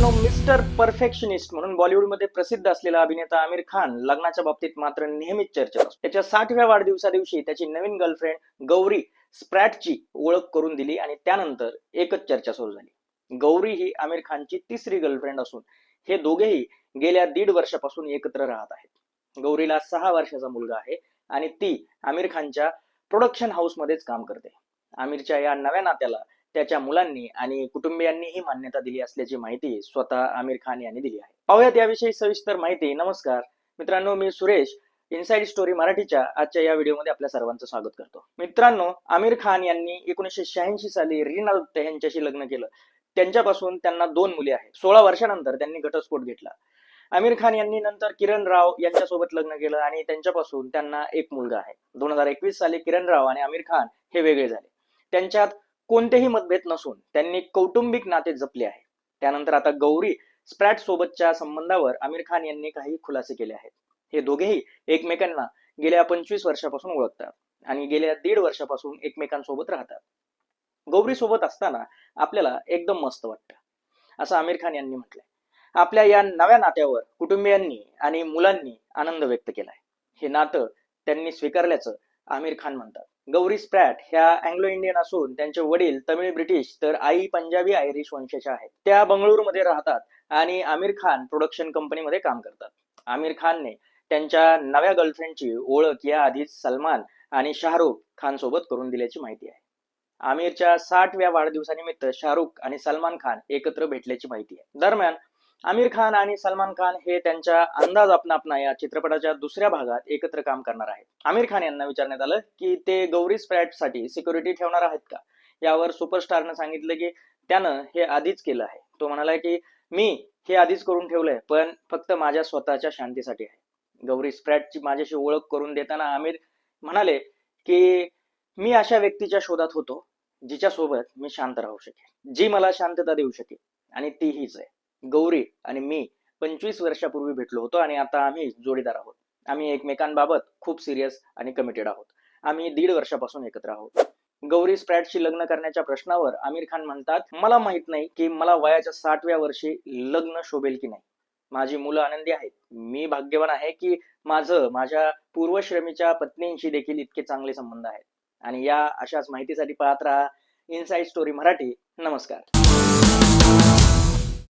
मित्रांनो mister perfectionist म्हणून बॉलिवूडमध्ये प्रसिद्ध असलेला अभिनेता आमिर खान लग्नाच्या बाबतीत मात्र नेहमीच चर्चेत असतो. त्याच्या साठव्या वाढदिवसा दिवशी त्याची नवीन गर्लफ्रेंड गौरी स्प्रॅटची ओळख करून दिली आणि त्यानंतर एकच चर्चा सुरू झाली. गौरी ही आमिर खानची तिसरी गर्लफ्रेंड असून हे दोघेही गेल्या दीड वर्षापासून एकत्र राहत आहेत. गौरीला सहा वर्षाचा मुलगा आहे आणि ती आमिर खानच्या प्रोडक्शन हाऊसमध्येच काम करते. आमिरच्या या नव्या नात्याला त्याच्या मुलांनी आणि कुटुंबियांनीही मान्यता दिली असल्याची माहिती स्वतः आमिर खान यांनी दिली आहे. पाहूयात याविषयी सविस्तर माहिती. नमस्कार. मित्रांनो मी सुरेश इनसाइड स्टोरी मराठीच्या आजच्या या व्हिडिओमध्ये आपल्या सर्वांचं स्वागत करतो. मित्रांनो आमिर खान यांनी एकोणीसशे शहाऐंशी साली रीना दत्त यांच्याशी लग्न केलं. त्यांच्यापासून त्यांना दोन मुले आहेत. सोळा वर्षानंतर त्यांनी घटस्फोट घेतला. आमिर खान यांनी नंतर किरण राव यांच्यासोबत लग्न केलं आणि त्यांच्यापासून त्यांना एक मुलगा आहे. दोन हजार एकवीस साली किरण राव आणि आमिर खान हे वेगळे झाले. त्यांच्यात कोणतेही मतभेद नसून त्यांनी कौटुंबिक नाते जपले आहे त्यानंतर आता गौरी स्प्रॅट सोबतच्या संबंधावर आमिर खान यांनी काही खुलासे केले आहेत. हे दोघेही एकमेकांना गेल्या पंचवीस वर्षापासून ओळखतात आणि गेल्या दीड वर्षापासून एकमेकांसोबत राहतात. गौरी सोबत असताना आपल्याला एकदम मस्त वाटतं असं आमिर खान यांनी म्हटलंय. आपल्या या नव्या नात्यावर कुटुंबियांनी आणि मुलांनी आनंद व्यक्त केलाय. हे नातं त्यांनी स्वीकारल्याचं आमिर खान म्हणतात. गौरी स्प्रॅट ह्या अँग्लो इंडियन असून त्यांचे वडील तमिळ ब्रिटिश तर आई पंजाबी आयरिश वंशाच्या आहेत. त्या बंगळुरूमध्ये राहतात आणि आमिर खान प्रोडक्शन कंपनीमध्ये काम करतात. आमिर खानने त्यांच्या नव्या गर्लफ्रेंडची ओळख या आधीच सलमान आणि शाहरुख खान सोबत करून दिल्याची माहिती आहे. आमिरच्या साठव्या वाढदिवसानिमित्त शाहरुख आणि सलमान खान एकत्र भेटल्याची माहिती आहे. दरम्यान आमिर खान आणि सलमान खान हे त्यांच्या अंदाज आपण या चित्रपटाच्या दुसऱ्या भागात एकत्र काम करणार आहेत. आमिर खान यांना विचारण्यात आलं की ते गौरी स्प्रॅटसाठी सिक्युरिटी ठेवणार आहेत का? यावर सुपरस्टारनं सांगितलं की त्यानं हे आधीच केलं आहे. तो म्हणाला की मी हे आधीच करून ठेवलंय पण फक्त माझ्या स्वतःच्या शांतीसाठी आहे. गौरी स्प्रॅटची माझ्याशी ओळख करून देताना आमिर म्हणाले की मी अशा व्यक्तीच्या शोधात होतो जिच्या सोबत मी शांत राहू शकेन जी मला शांतता देऊ शकेल आणि ती हीच आहे गौरी आणि मी पंचवीस वर्षापूर्वी भेटलो होतो आणि आता आम्ही जोडीदार आहोत. आम्ही एकमेकांबाबत खूप सिरियस आणि कमिटेड आहोत. आम्ही दीड वर्षापासून एकत्र आहोत. गौरी स्प्रॅटशी लग्न करण्याच्या प्रश्नावर आमिर खान म्हणतात मला माहीत नाही की मला वयाच्या साठव्या वर्षी लग्न शोभेल की नाही. माझी मुलं आनंदी आहेत. मी भाग्यवान आहे की माझं माझ्या पूर्वश्रमीच्या पत्नींशी देखील इतके चांगले संबंध आहेत. आणि या अशाच माहितीसाठी पाहत राहा इनसाइड स्टोरी मराठी. नमस्कार.